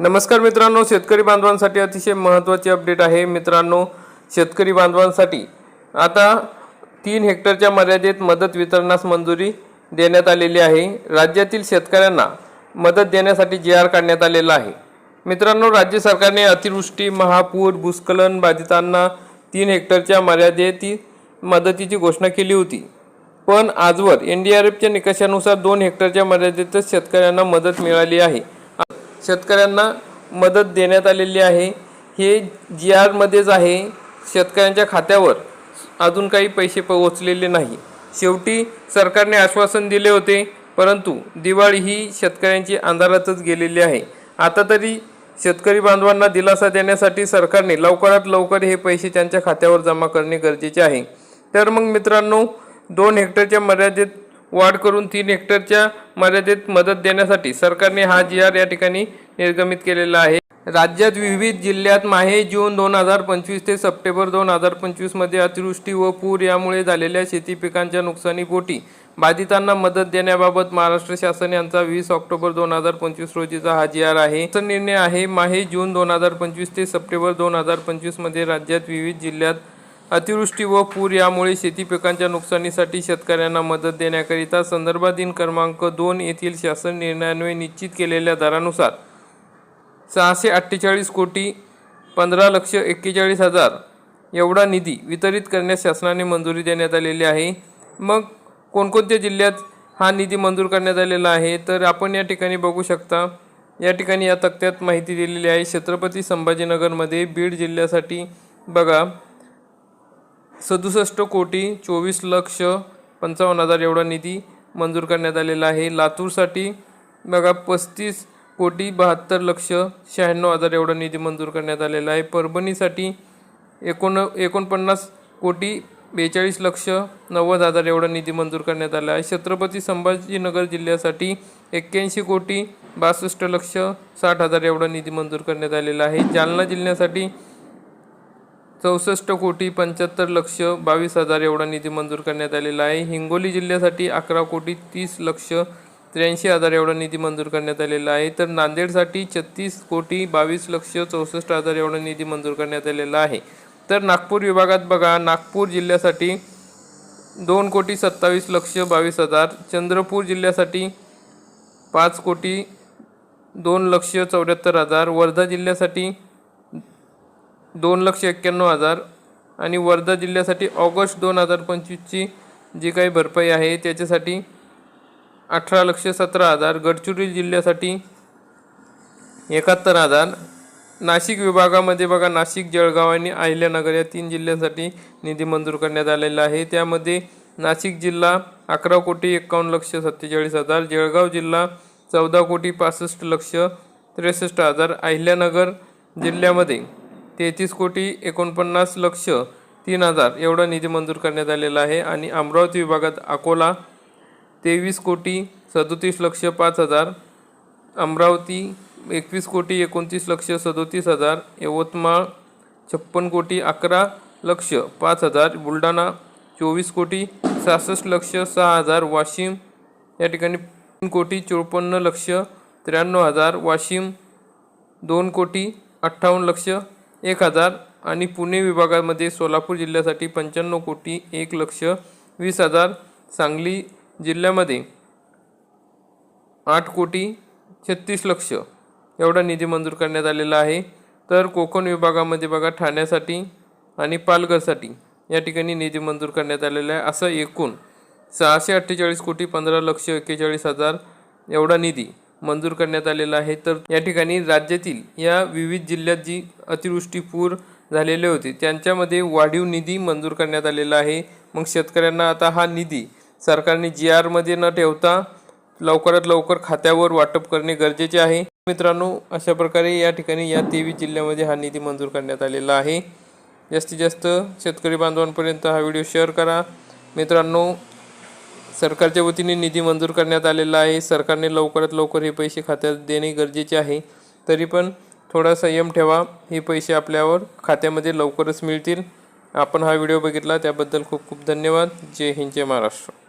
नमस्कार मित्रांनो शेतकरी बांधवांसाठी अतिशय महत्त्वाची अपडेट आहे. मित्रांनो शेतकरी बांधवांसाठी आता तीन हेक्टरच्या मर्यादेत मदत वितरणास मंजुरी देण्यात आलेली आहे. राज्यातील शेतकऱ्यांना मदत देण्यासाठी जी आर काढण्यात आलेला आहे. मित्रांनो राज्य सरकारने अतिवृष्टी महापूर भूस्खलन बाधितांना तीन हेक्टरच्या मर्यादेत मदतीची घोषणा केली होती. पण आजवर एन डी आर एफच्या निकषानुसार दोन हेक्टरच्या मर्यादेतच शेतकऱ्यांना मदत मिळाली आहे. शेतकऱ्यांना मदत देण्यात आलेली आहे. हे जी आरमध्येच आहे. शेतकऱ्यांच्या खात्यावर अजून काही पैसे पोहोचलेले नाही. शेवटी सरकारने आश्वासन दिले होते परंतु दिवाळी ही शेतकऱ्यांची अंधारातच गेलेली आहे. आता तरी शेतकरी बांधवांना दिलासा देण्यासाठी सरकारने लवकरात लवकर हे पैसे त्यांच्या खात्यावर जमा करणे गरजेचे आहे. तर मग मित्रांनो दोन हेक्टरच्या मर्यादेत वाढ करून तीन हेक्टरच्या मर्यादेत मदत देण्यासाठी सरकारने हा जी आर या ठिकाणी निर्गमित केलेला आहे. राज्यात विविध जिल्ह्यात माहे जून दोन हजार पंचवीस ते सप्टेंबर दोन हजार पंचवीसमध्ये अतिवृष्टी व पूर यामुळे झालेल्या शेती पिकांच्या नुकसानीपोटी बाधितांना मदत देण्याबाबत महाराष्ट्र शासन यांचा वीस ऑक्टोबर दोन हजार पंचवीस रोजीचा हा जी आर आहे निर्णय आहे माहे जून दोन हजार पंचवीस ते सप्टेंबर दोन हजार पंचवीसमध्ये राज्यात विविध जिल्ह्यात अतिवृष्टी व पूर यामुळे शेती पिकांच्या नुकसानीसाठी शेतकऱ्यांना मदत देण्याकरिता संदर्भाधीन क्रमांक दोन येथील शासन निर्णयान्वये निश्चित केलेल्या दरानुसार सहाशे अठ्ठेचाळीस कोटी पंधरा लक्ष एक्केचाळीस हजार एवढा निधी वितरित करण्यास शासनाने मंजुरी देण्यात आलेली आहे. मग कोणकोणत्या जिल्ह्यात हा निधी मंजूर करण्यात आलेला आहे? तर आपण या ठिकाणी बघू शकता. या ठिकाणी या तक्त्यात माहिती दिलेली आहे. छत्रपती संभाजीनगरमध्ये बीड जिल्ह्यासाठी बघा. सदुसष्ट कोटी चोवीस लक्ष पंचावन्न हजार एवढा निधी मंजूर करण्यात आलेला आहे. लातूरसाठी बघा पस्तीस कोटी बहात्तर लक्ष शहाण्णव हजार एवढा निधी मंजूर करण्यात आलेला आहे. परभणीसाठी एकोण एकोणपन्नास कोटी बेचाळीस लक्ष नव्वद हजार एवढा निधी मंजूर करण्यात आला आहे. छत्रपती संभाजीनगर जिल्ह्यासाठी एक्क्याऐंशी कोटी बासष्ट लक्ष साठ हजार एवढा निधी मंजूर करण्यात आलेला आहे. जालना जिल्ह्यासाठी चौसष्ट कोटी पंच्याहत्तर लक्ष बावीस हजार एवढा निधी मंजूर करण्यात आलेला आहे. हिंगोली जिल्ह्यासाठी अकरा कोटी तीस लक्ष त्र्याऐंशी हजार एवढा निधी मंजूर करण्यात आलेला आहे. तर नांदेडसाठी छत्तीस कोटी बावीस लक्ष चौसष्ट हजार एवढा निधी मंजूर करण्यात आलेला आहे. तर नागपूर विभागात बघा नागपूर जिल्ह्यासाठी दोन कोटी सत्तावीस लक्ष बावीस हजार चंद्रपूर जिल्ह्यासाठी पाच कोटी दोन लक्ष चौऱ्याहत्तर हजार वर्धा जिल्ह्यासाठी दोन लक्ष एक्क्याण्णव हजार. आणि वर्धा जिल्ह्यासाठी ऑगस्ट दोन हजार पंचवीसची जी काही भरपाई आहे त्याच्यासाठी अठरा लक्ष सतरा हजार. गडचिरोली जिल्ह्यासाठी एकाहत्तर हजार. नाशिक विभागामध्ये बघा नाशिक जळगाव आणि अहिल्यानगर या तीन जिल्ह्यांसाठी निधी मंजूर करण्यात आलेला आहे. त्यामध्ये नाशिक जिल्हा अकरा कोटी एक्कावन्न लक्ष सत्तेचाळीस हजार. जळगाव जिल्हा चौदा कोटी पासष्ट लक्ष त्रेसष्ट हजार. अहिल्यानगर जिल्ह्यामध्ये तेहतीस कोटी एकोणपन्नास लक्ष तीन हजार एवढा निधी मंजूर करण्यात आलेला आहे. आणि अमरावती विभागात अकोला तेवीस कोटी सदोतीस लक्ष पाच हजार अमरावती एकवीस कोटी एकोणतीस लक्ष सदोतीस हजार यवतमाळ छप्पन कोटी अकरा लक्ष पाच हजार बुलढाणा चोवीस कोटी सहासष्ट लक्ष सहा हजार वाशिम या ठिकाणी तीन कोटी चोपन्न लक्ष त्र्याण्णव हजार वाशिम दोन कोटी अठ्ठावन्न लक्ष एक हजार आणि पुणे विभागामध्ये सोलापूर जिल्ह्यासाठी पंच्याण्णव कोटी एक लक्ष वीस हजार सांगली जिल्ह्यामध्ये आठ कोटी छत्तीस लक्ष एवढा निधी मंजूर करण्यात आलेला आहे. तर कोकण विभागामध्ये बघा ठाण्यासाठी आणि पालघरसाठी या ठिकाणी निधी मंजूर करण्यात आलेला आहे. असं एकूण सहाशे अठ्ठेचाळीस कोटी पंधरा लक्ष एक्केचाळीस हजार एवढा निधी मंजूर करण्यात आलेला आहे. तर या ठिकाणी राज्यातील या विविध जिल्ह्यात जी अतिवृष्टी पूर झालेले होते त्यांच्यामध्ये वाढीव निधी मंजूर करण्यात आलेला आहे. मग शेतकऱ्यांना आता हा निधी सरकारने जी आरमध्ये न ठेवता लवकरात लवकर खात्यावर वाटप करणे गरजेचे आहे. मित्रांनो अशा प्रकारे या ठिकाणी या तेवीस जिल्ह्यामध्ये हा निधी मंजूर करण्यात आलेला आहे. जास्तीत जास्त शेतकरी बांधवांपर्यंत हा व्हिडिओ शेअर करा. मित्रांनो सरकारच्या वतीने निधी मंजूर करण्यात आलेला आहे. सरकारने लवकरात लवकर हे पैसे खात्यात देणे गरजेचे आहे. तरी पण थोडा संयम ठेवा. हे पैसे आपल्यावर खात्यामध्ये लवकरच मिळतील. आपण हा व्हिडिओ बघितला त्याबद्दल खूप खूप धन्यवाद. जय हिंद जय महाराष्ट्र.